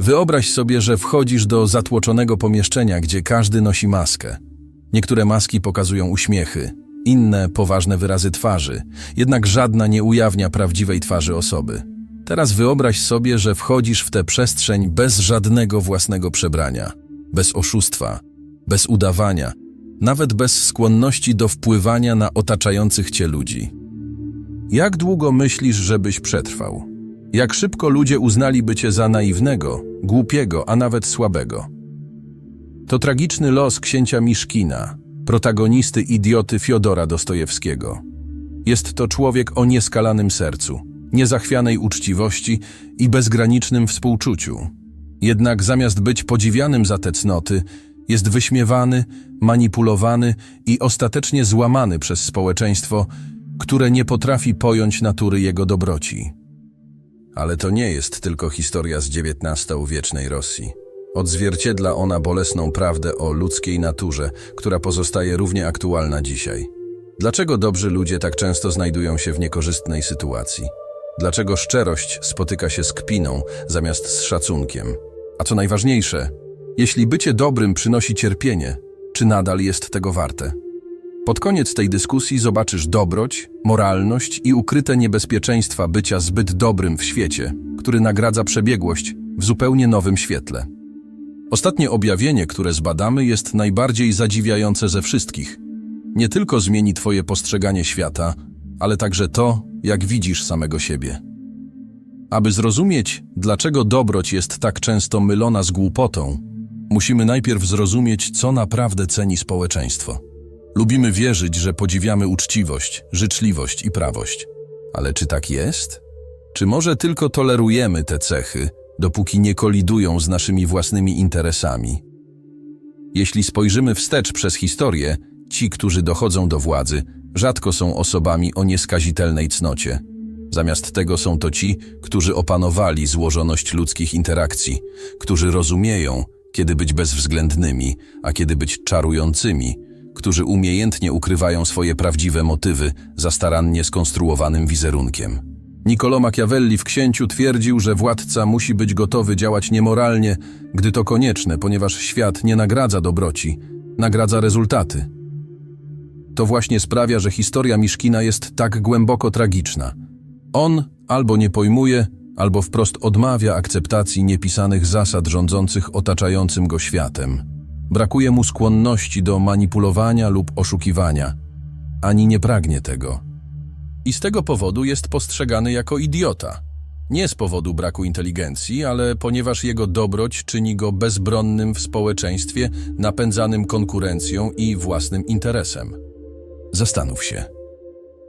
Wyobraź sobie, że wchodzisz do zatłoczonego pomieszczenia, gdzie każdy nosi maskę. Niektóre maski pokazują uśmiechy, inne poważne wyrazy twarzy, jednak żadna nie ujawnia prawdziwej twarzy osoby. Teraz wyobraź sobie, że wchodzisz w tę przestrzeń bez żadnego własnego przebrania, bez oszustwa, bez udawania, nawet bez skłonności do wpływania na otaczających cię ludzi. Jak długo myślisz, żebyś przetrwał? Jak szybko ludzie uznaliby cię za naiwnego, głupiego, a nawet słabego? To tragiczny los księcia Miszkina, protagonisty idioty Fiodora Dostojewskiego. Jest to człowiek o nieskalanym sercu, niezachwianej uczciwości i bezgranicznym współczuciu. Jednak zamiast być podziwianym za te cnoty, jest wyśmiewany, manipulowany i ostatecznie złamany przez społeczeństwo, które nie potrafi pojąć natury jego dobroci. Ale to nie jest tylko historia z XIX-wiecznej Rosji. Odzwierciedla ona bolesną prawdę o ludzkiej naturze, która pozostaje równie aktualna dzisiaj. Dlaczego dobrzy ludzie tak często znajdują się w niekorzystnej sytuacji? Dlaczego szczerość spotyka się z kpiną zamiast z szacunkiem? A co najważniejsze, jeśli bycie dobrym przynosi cierpienie, czy nadal jest tego warte? Pod koniec tej dyskusji zobaczysz dobroć, moralność i ukryte niebezpieczeństwa bycia zbyt dobrym w świecie, który nagradza przebiegłość w zupełnie nowym świetle. Ostatnie objawienie, które zbadamy, jest najbardziej zadziwiające ze wszystkich. Nie tylko zmieni Twoje postrzeganie świata, ale także to, jak widzisz samego siebie. Aby zrozumieć, dlaczego dobroć jest tak często mylona z głupotą, musimy najpierw zrozumieć, co naprawdę ceni społeczeństwo. Lubimy wierzyć, że podziwiamy uczciwość, życzliwość i prawość. Ale czy tak jest? Czy może tylko tolerujemy te cechy, dopóki nie kolidują z naszymi własnymi interesami? Jeśli spojrzymy wstecz przez historię, ci, którzy dochodzą do władzy, rzadko są osobami o nieskazitelnej cnocie. Zamiast tego są to ci, którzy opanowali złożoność ludzkich interakcji, którzy rozumieją, kiedy być bezwzględnymi, a kiedy być czarującymi, którzy umiejętnie ukrywają swoje prawdziwe motywy za starannie skonstruowanym wizerunkiem. Niccolo Machiavelli w Księciu twierdził, że władca musi być gotowy działać niemoralnie, gdy to konieczne, ponieważ świat nie nagradza dobroci, nagradza rezultaty. To właśnie sprawia, że historia Miszkina jest tak głęboko tragiczna. On albo nie pojmuje, albo wprost odmawia akceptacji niepisanych zasad rządzących otaczającym go światem. Brakuje mu skłonności do manipulowania lub oszukiwania, ani nie pragnie tego. I z tego powodu jest postrzegany jako idiota. Nie z powodu braku inteligencji, ale ponieważ jego dobroć czyni go bezbronnym w społeczeństwie, napędzanym konkurencją i własnym interesem. Zastanów się,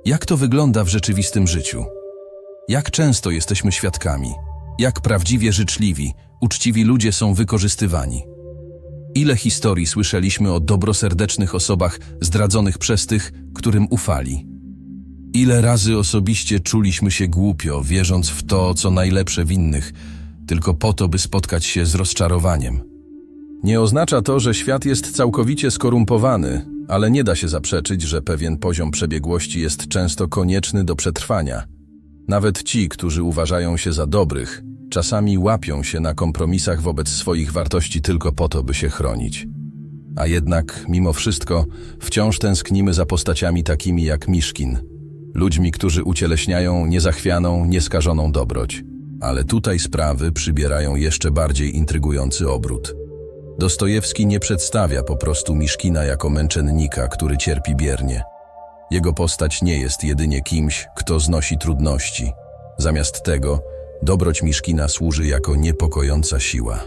jak to wygląda w rzeczywistym życiu? Jak często jesteśmy świadkami? Jak prawdziwie życzliwi, uczciwi ludzie są wykorzystywani? Ile historii słyszeliśmy o dobroserdecznych osobach zdradzonych przez tych, którym ufali? Ile razy osobiście czuliśmy się głupio, wierząc w to, co najlepsze w innych, tylko po to, by spotkać się z rozczarowaniem? Nie oznacza to, że świat jest całkowicie skorumpowany, ale nie da się zaprzeczyć, że pewien poziom przebiegłości jest często konieczny do przetrwania. Nawet ci, którzy uważają się za dobrych, czasami łapią się na kompromisach wobec swoich wartości tylko po to, by się chronić. A jednak, mimo wszystko, wciąż tęsknimy za postaciami takimi jak Miszkin, ludźmi, którzy ucieleśniają niezachwianą, nieskażoną dobroć. Ale tutaj sprawy przybierają jeszcze bardziej intrygujący obrót. Dostojewski nie przedstawia po prostu Miszkina jako męczennika, który cierpi biernie. Jego postać nie jest jedynie kimś, kto znosi trudności. Zamiast tego, dobroć Miszkina służy jako niepokojąca siła.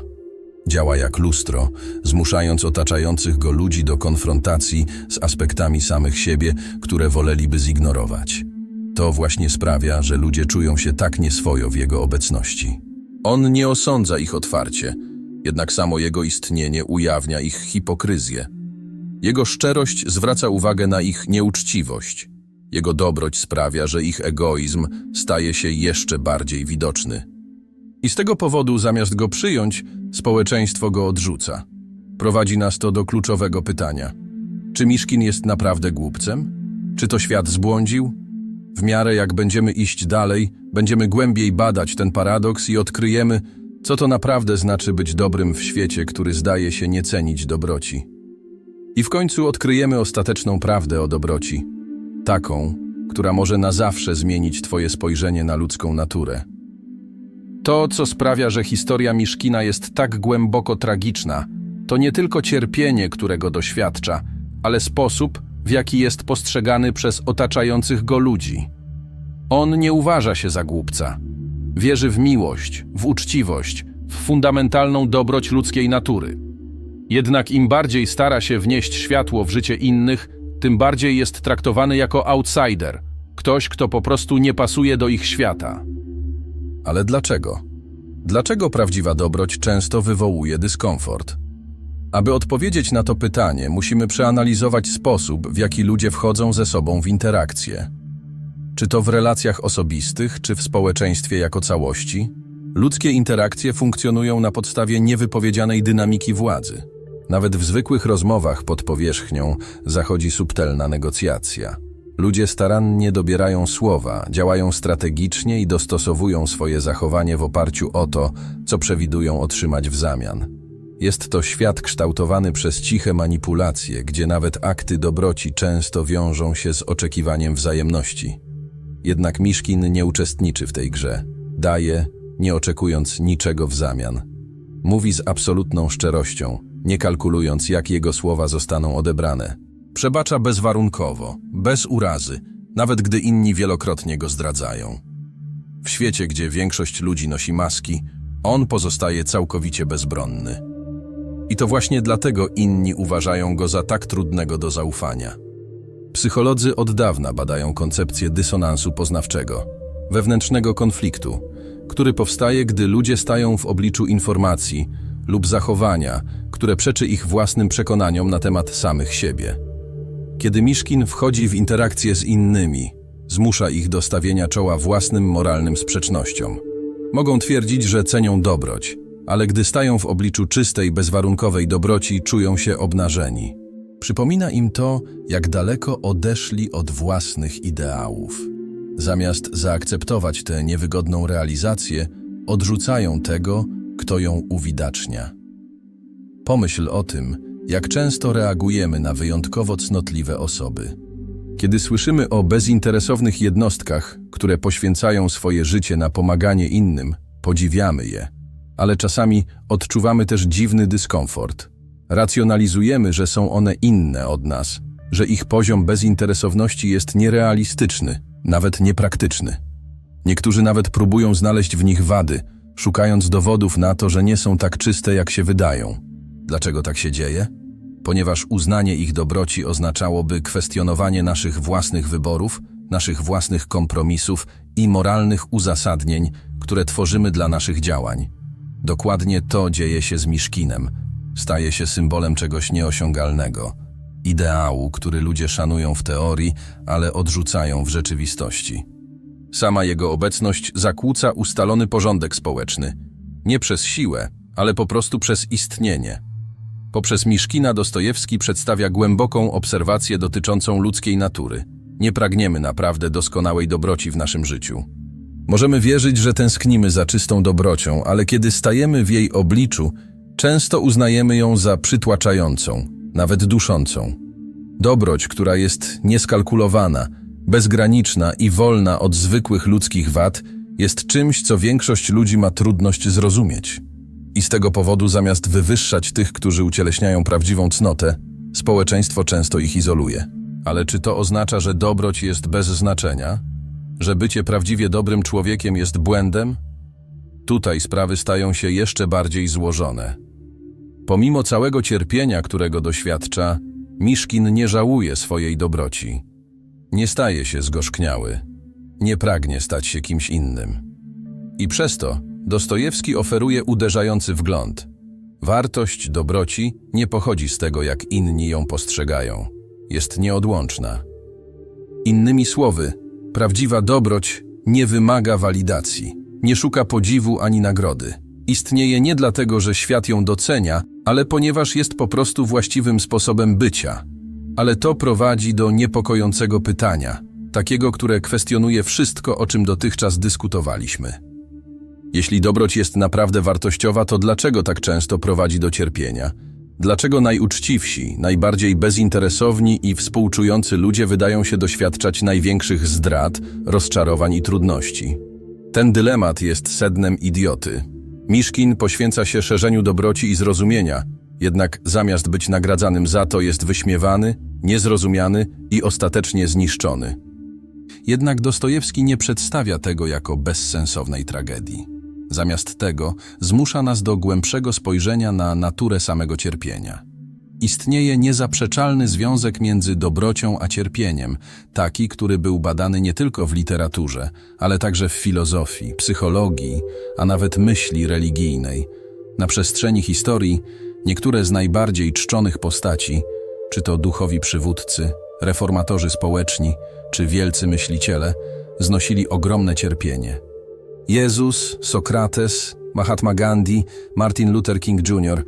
Działa jak lustro, zmuszając otaczających go ludzi do konfrontacji z aspektami samych siebie, które woleliby zignorować. To właśnie sprawia, że ludzie czują się tak nieswojo w jego obecności. On nie osądza ich otwarcie, jednak samo jego istnienie ujawnia ich hipokryzję. Jego szczerość zwraca uwagę na ich nieuczciwość. Jego dobroć sprawia, że ich egoizm staje się jeszcze bardziej widoczny. I z tego powodu, zamiast go przyjąć, społeczeństwo go odrzuca. Prowadzi nas to do kluczowego pytania. Czy Miszkin jest naprawdę głupcem? Czy to świat zbłądził? W miarę jak będziemy iść dalej, będziemy głębiej badać ten paradoks i odkryjemy, Co to naprawdę znaczy być dobrym w świecie, który zdaje się nie cenić dobroci? I w końcu odkryjemy ostateczną prawdę o dobroci. Taką, która może na zawsze zmienić Twoje spojrzenie na ludzką naturę. To, co sprawia, że historia Miszkina jest tak głęboko tragiczna, to nie tylko cierpienie, którego doświadcza, ale sposób, w jaki jest postrzegany przez otaczających go ludzi. On nie uważa się za głupca. Wierzy w miłość, w uczciwość, w fundamentalną dobroć ludzkiej natury. Jednak im bardziej stara się wnieść światło w życie innych, tym bardziej jest traktowany jako outsider, ktoś, kto po prostu nie pasuje do ich świata. Ale dlaczego? Dlaczego prawdziwa dobroć często wywołuje dyskomfort? Aby odpowiedzieć na to pytanie, musimy przeanalizować sposób, w jaki ludzie wchodzą ze sobą w interakcje. Czy to w relacjach osobistych, czy w społeczeństwie jako całości? Ludzkie interakcje funkcjonują na podstawie niewypowiedzianej dynamiki władzy. Nawet w zwykłych rozmowach pod powierzchnią zachodzi subtelna negocjacja. Ludzie starannie dobierają słowa, działają strategicznie i dostosowują swoje zachowanie w oparciu o to, co przewidują otrzymać w zamian. Jest to świat kształtowany przez ciche manipulacje, gdzie nawet akty dobroci często wiążą się z oczekiwaniem wzajemności. Jednak Miszkin nie uczestniczy w tej grze. Daje, nie oczekując niczego w zamian. Mówi z absolutną szczerością, nie kalkulując, jak jego słowa zostaną odebrane. Przebacza bezwarunkowo, bez urazy, nawet gdy inni wielokrotnie go zdradzają. W świecie, gdzie większość ludzi nosi maski, on pozostaje całkowicie bezbronny. I to właśnie dlatego inni uważają go za tak trudnego do zaufania. Psycholodzy od dawna badają koncepcję dysonansu poznawczego, wewnętrznego konfliktu, który powstaje, gdy ludzie stają w obliczu informacji lub zachowania, które przeczy ich własnym przekonaniom na temat samych siebie. Kiedy Miszkin wchodzi w interakcję z innymi, zmusza ich do stawienia czoła własnym moralnym sprzecznościom. Mogą twierdzić, że cenią dobroć, ale gdy stają w obliczu czystej, bezwarunkowej dobroci, czują się obnażeni. Przypomina im to, jak daleko odeszli od własnych ideałów. Zamiast zaakceptować tę niewygodną realizację, odrzucają tego, kto ją uwidacznia. Pomyśl o tym, jak często reagujemy na wyjątkowo cnotliwe osoby. Kiedy słyszymy o bezinteresownych jednostkach, które poświęcają swoje życie na pomaganie innym, podziwiamy je, ale czasami odczuwamy też dziwny dyskomfort. Racjonalizujemy, że są one inne od nas, że ich poziom bezinteresowności jest nierealistyczny, nawet niepraktyczny. Niektórzy nawet próbują znaleźć w nich wady, szukając dowodów na to, że nie są tak czyste, jak się wydają. Dlaczego tak się dzieje? Ponieważ uznanie ich dobroci oznaczałoby kwestionowanie naszych własnych wyborów, naszych własnych kompromisów i moralnych uzasadnień, które tworzymy dla naszych działań. Dokładnie to dzieje się z Miszkinem. Staje się symbolem czegoś nieosiągalnego. Ideału, który ludzie szanują w teorii, ale odrzucają w rzeczywistości. Sama jego obecność zakłóca ustalony porządek społeczny. Nie przez siłę, ale po prostu przez istnienie. Poprzez Miszkina Dostojewski przedstawia głęboką obserwację dotyczącą ludzkiej natury. Nie pragniemy naprawdę doskonałej dobroci w naszym życiu. Możemy wierzyć, że tęsknimy za czystą dobrocią, ale kiedy stajemy w jej obliczu, często uznajemy ją za przytłaczającą, nawet duszącą. Dobroć, która jest nieskalkulowana, bezgraniczna i wolna od zwykłych ludzkich wad, jest czymś, co większość ludzi ma trudność zrozumieć. I z tego powodu, zamiast wywyższać tych, którzy ucieleśniają prawdziwą cnotę, społeczeństwo często ich izoluje. Ale czy to oznacza, że dobroć jest bez znaczenia? Że bycie prawdziwie dobrym człowiekiem jest błędem? Tutaj sprawy stają się jeszcze bardziej złożone. Pomimo całego cierpienia, którego doświadcza, Miszkin nie żałuje swojej dobroci. Nie staje się zgorzkniały. Nie pragnie stać się kimś innym. I przez to Dostojewski oferuje uderzający wgląd. Wartość dobroci nie pochodzi z tego, jak inni ją postrzegają. Jest nieodłączna. Innymi słowy, prawdziwa dobroć nie wymaga walidacji, nie szuka podziwu ani nagrody. Istnieje nie dlatego, że świat ją docenia, ale ponieważ jest po prostu właściwym sposobem bycia. Ale to prowadzi do niepokojącego pytania, takiego, które kwestionuje wszystko, o czym dotychczas dyskutowaliśmy. Jeśli dobroć jest naprawdę wartościowa, to dlaczego tak często prowadzi do cierpienia? Dlaczego najuczciwsi, najbardziej bezinteresowni i współczujący ludzie wydają się doświadczać największych zdrad, rozczarowań i trudności? Ten dylemat jest sednem idioty. Miszkin poświęca się szerzeniu dobroci i zrozumienia, jednak zamiast być nagradzanym za to jest wyśmiewany, niezrozumiany i ostatecznie zniszczony. Jednak Dostojewski nie przedstawia tego jako bezsensownej tragedii. Zamiast tego zmusza nas do głębszego spojrzenia na naturę samego cierpienia. Istnieje niezaprzeczalny związek między dobrocią a cierpieniem, taki, który był badany nie tylko w literaturze, ale także w filozofii, psychologii, a nawet myśli religijnej. Na przestrzeni historii niektóre z najbardziej czczonych postaci, czy to duchowi przywódcy, reformatorzy społeczni, czy wielcy myśliciele, znosili ogromne cierpienie. Jezus, Sokrates, Mahatma Gandhi, Martin Luther King Jr.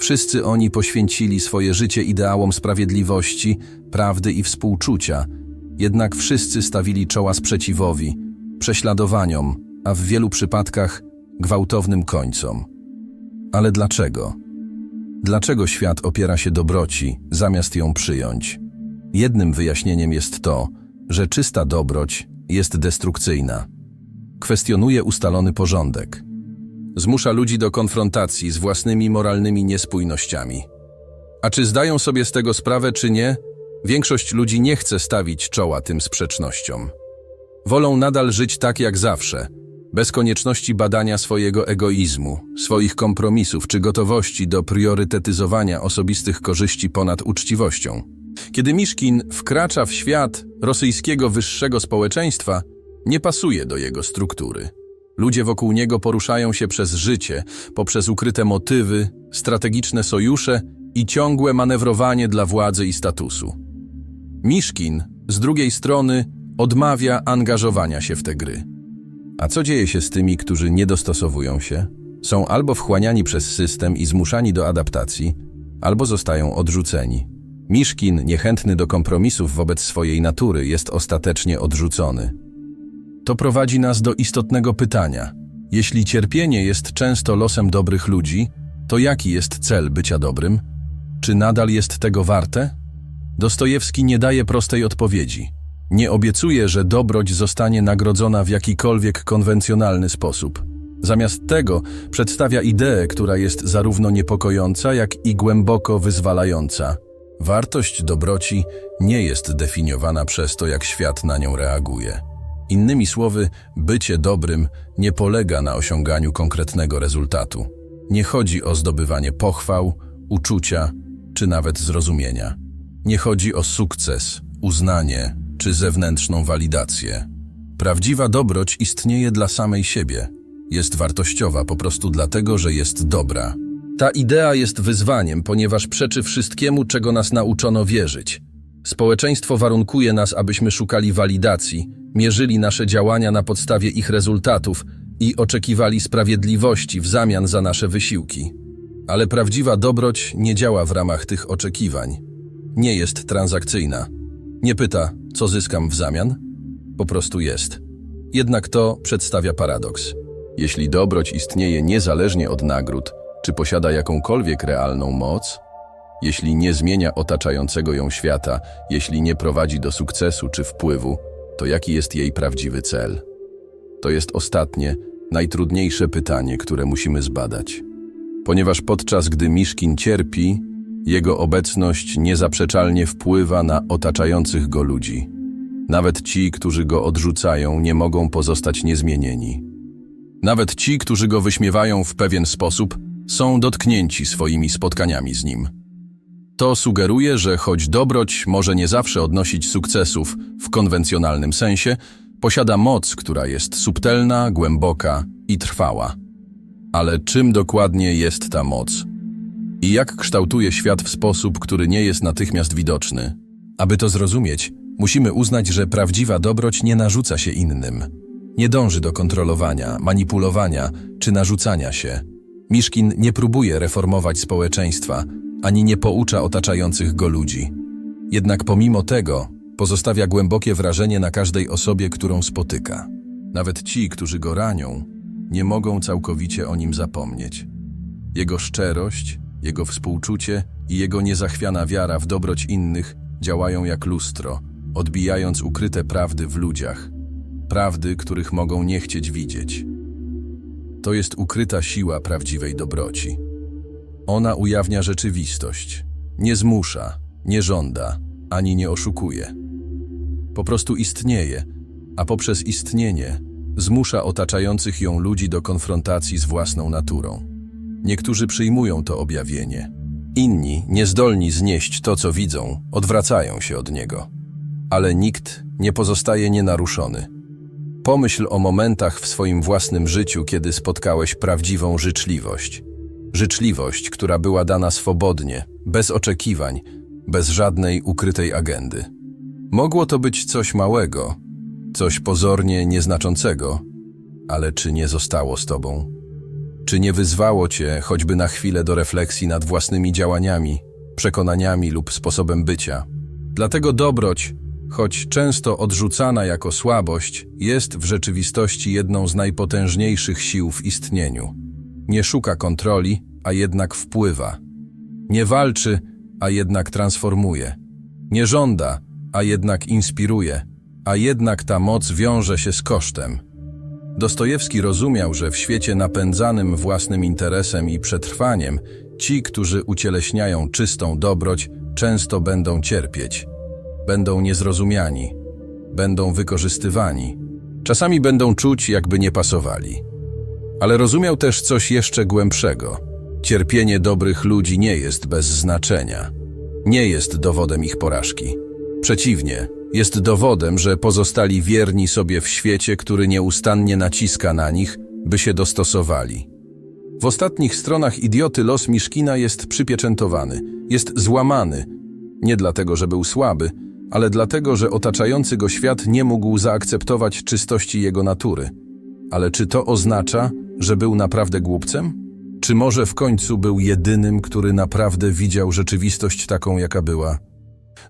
Wszyscy oni poświęcili swoje życie ideałom sprawiedliwości, prawdy i współczucia, jednak wszyscy stawili czoła sprzeciwowi, prześladowaniom, a w wielu przypadkach gwałtownym końcom. Ale dlaczego? Dlaczego świat opiera się dobroci, zamiast ją przyjąć? Jednym wyjaśnieniem jest to, że czysta dobroć jest destrukcyjna. Kwestionuje ustalony porządek. Zmusza ludzi do konfrontacji z własnymi moralnymi niespójnościami. A czy zdają sobie z tego sprawę, czy nie, większość ludzi nie chce stawić czoła tym sprzecznościom. Wolą nadal żyć tak jak zawsze, bez konieczności badania swojego egoizmu, swoich kompromisów czy gotowości do priorytetyzowania osobistych korzyści ponad uczciwością. Kiedy Miszkin wkracza w świat rosyjskiego wyższego społeczeństwa, nie pasuje do jego struktury. Ludzie wokół niego poruszają się przez życie, poprzez ukryte motywy, strategiczne sojusze i ciągłe manewrowanie dla władzy i statusu. Miszkin, z drugiej strony, odmawia angażowania się w te gry. A co dzieje się z tymi, którzy nie dostosowują się? Są albo wchłaniani przez system i zmuszani do adaptacji, albo zostają odrzuceni. Miszkin, niechętny do kompromisów wobec swojej natury, jest ostatecznie odrzucony. To prowadzi nas do istotnego pytania. Jeśli cierpienie jest często losem dobrych ludzi, to jaki jest cel bycia dobrym? Czy nadal jest tego warte? Dostojewski nie daje prostej odpowiedzi. Nie obiecuje, że dobroć zostanie nagrodzona w jakikolwiek konwencjonalny sposób. Zamiast tego przedstawia ideę, która jest zarówno niepokojąca, jak i głęboko wyzwalająca. Wartość dobroci nie jest definiowana przez to, jak świat na nią reaguje. Innymi słowy, bycie dobrym nie polega na osiąganiu konkretnego rezultatu. Nie chodzi o zdobywanie pochwał, uczucia czy nawet zrozumienia. Nie chodzi o sukces, uznanie czy zewnętrzną walidację. Prawdziwa dobroć istnieje dla samej siebie. Jest wartościowa po prostu dlatego, że jest dobra. Ta idea jest wyzwaniem, ponieważ przeczy wszystkiemu, czego nas nauczono wierzyć. Społeczeństwo warunkuje nas, abyśmy szukali walidacji, mierzyli nasze działania na podstawie ich rezultatów i oczekiwali sprawiedliwości w zamian za nasze wysiłki. Ale prawdziwa dobroć nie działa w ramach tych oczekiwań. Nie jest transakcyjna. Nie pyta, co zyskam w zamian? Po prostu jest. Jednak to przedstawia paradoks. Jeśli dobroć istnieje niezależnie od nagród, czy posiada jakąkolwiek realną moc, jeśli nie zmienia otaczającego ją świata, jeśli nie prowadzi do sukcesu czy wpływu, to jaki jest jej prawdziwy cel? To jest ostatnie, najtrudniejsze pytanie, które musimy zbadać. Ponieważ podczas gdy Miszkin cierpi, jego obecność niezaprzeczalnie wpływa na otaczających go ludzi. Nawet ci, którzy go odrzucają, nie mogą pozostać niezmienieni. Nawet ci, którzy go wyśmiewają w pewien sposób, są dotknięci swoimi spotkaniami z nim. To sugeruje, że choć dobroć może nie zawsze odnosić sukcesów w konwencjonalnym sensie, posiada moc, która jest subtelna, głęboka i trwała. Ale czym dokładnie jest ta moc? I jak kształtuje świat w sposób, który nie jest natychmiast widoczny? Aby to zrozumieć, musimy uznać, że prawdziwa dobroć nie narzuca się innym. Nie dąży do kontrolowania, manipulowania czy narzucania się. Miszkin nie próbuje reformować społeczeństwa, ani nie poucza otaczających go ludzi. Jednak pomimo tego pozostawia głębokie wrażenie na każdej osobie, którą spotyka. Nawet ci, którzy go ranią, nie mogą całkowicie o nim zapomnieć. Jego szczerość, jego współczucie i jego niezachwiana wiara w dobroć innych działają jak lustro, odbijając ukryte prawdy w ludziach, prawdy, których mogą nie chcieć widzieć. To jest ukryta siła prawdziwej dobroci. Ona ujawnia rzeczywistość, nie zmusza, nie żąda, ani nie oszukuje. Po prostu istnieje, a poprzez istnienie zmusza otaczających ją ludzi do konfrontacji z własną naturą. Niektórzy przyjmują to objawienie. Inni, niezdolni znieść to, co widzą, odwracają się od niego. Ale nikt nie pozostaje nienaruszony. Pomyśl o momentach w swoim własnym życiu, kiedy spotkałeś prawdziwą życzliwość. Życzliwość, która była dana swobodnie, bez oczekiwań, bez żadnej ukrytej agendy. Mogło to być coś małego, coś pozornie nieznaczącego, ale czy nie zostało z tobą? Czy nie wyzwało cię choćby na chwilę do refleksji nad własnymi działaniami, przekonaniami lub sposobem bycia? Dlatego dobroć, choć często odrzucana jako słabość, jest w rzeczywistości jedną z najpotężniejszych sił w istnieniu. Nie szuka kontroli, a jednak wpływa. Nie walczy, a jednak transformuje. Nie żąda, a jednak inspiruje, a jednak ta moc wiąże się z kosztem. Dostojewski rozumiał, że w świecie napędzanym własnym interesem i przetrwaniem, ci, którzy ucieleśniają czystą dobroć, często będą cierpieć. Będą niezrozumiani, będą wykorzystywani, czasami będą czuć, jakby nie pasowali. Ale rozumiał też coś jeszcze głębszego. Cierpienie dobrych ludzi nie jest bez znaczenia. Nie jest dowodem ich porażki. Przeciwnie, jest dowodem, że pozostali wierni sobie w świecie, który nieustannie naciska na nich, by się dostosowali. W ostatnich stronach idioty los Miszkina jest przypieczętowany, jest złamany, nie dlatego, że był słaby, ale dlatego, że otaczający go świat nie mógł zaakceptować czystości jego natury. Ale czy to oznacza, że był naprawdę głupcem? Czy może w końcu był jedynym, który naprawdę widział rzeczywistość taką, jaka była?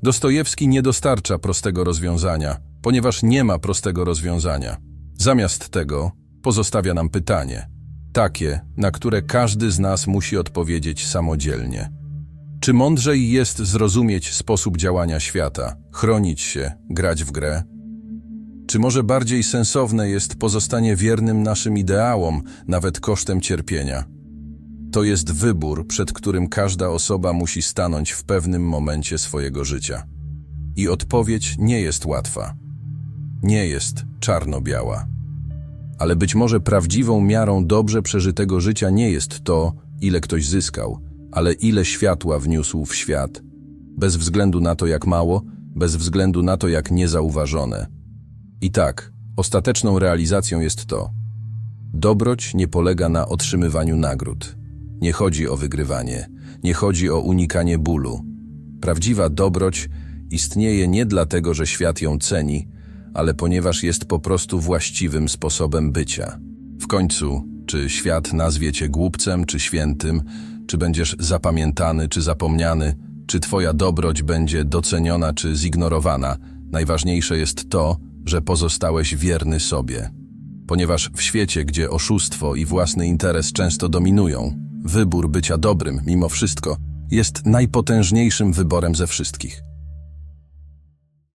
Dostojewski nie dostarcza prostego rozwiązania, ponieważ nie ma prostego rozwiązania. Zamiast tego pozostawia nam pytanie, takie, na które każdy z nas musi odpowiedzieć samodzielnie. Czy mądrzej jest zrozumieć sposób działania świata, chronić się, grać w grę? Czy może bardziej sensowne jest pozostanie wiernym naszym ideałom, nawet kosztem cierpienia? To jest wybór, przed którym każda osoba musi stanąć w pewnym momencie swojego życia. I odpowiedź nie jest łatwa. Nie jest czarno-biała. Ale być może prawdziwą miarą dobrze przeżytego życia nie jest to, ile ktoś zyskał, ale ile światła wniósł w świat. Bez względu na to, jak mało, bez względu na to, jak niezauważone. I tak, ostateczną realizacją jest to. Dobroć nie polega na otrzymywaniu nagród. Nie chodzi o wygrywanie, nie chodzi o unikanie bólu. Prawdziwa dobroć istnieje nie dlatego, że świat ją ceni, ale ponieważ jest po prostu właściwym sposobem bycia. W końcu, czy świat nazwie cię głupcem czy świętym, czy będziesz zapamiętany czy zapomniany, czy twoja dobroć będzie doceniona czy zignorowana, najważniejsze jest to, że pozostałeś wierny sobie. Ponieważ w świecie, gdzie oszustwo i własny interes często dominują, wybór bycia dobrym mimo wszystko jest najpotężniejszym wyborem ze wszystkich.